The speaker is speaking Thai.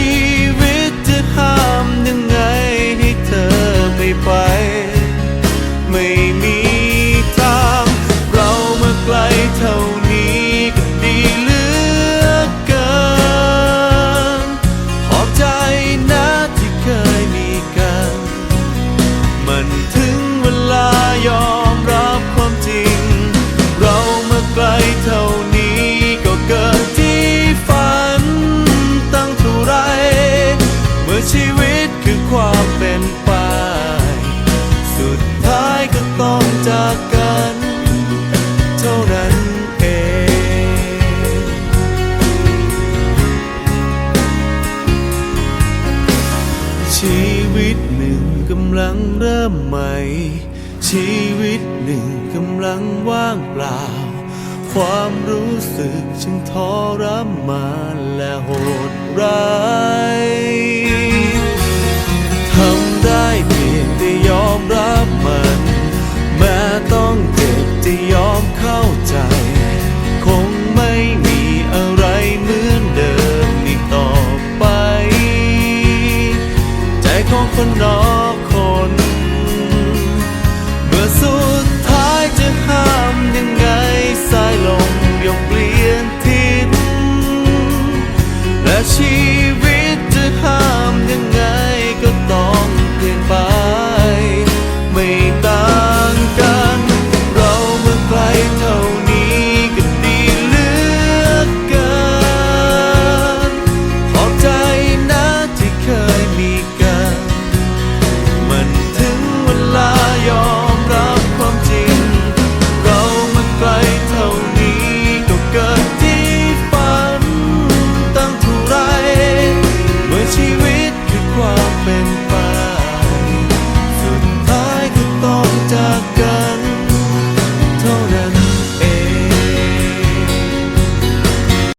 ชีวิตจะห้ามยังไงให้เธอไม่ไป ไม่มีทาง เรามาไกลเท่า จากกัน เท่านั้นเอง ชีวิตหนึ่งกำลังเริ่มใหม่ ชีวิตหนึ่งกำลังว่างเปล่า ความรู้สึกช่างทรมานและโหดร้าย คนรอคน เมื่อสุดท้ายจะห้ามยังไงสายลมยกเปลี่ยนทิศและชี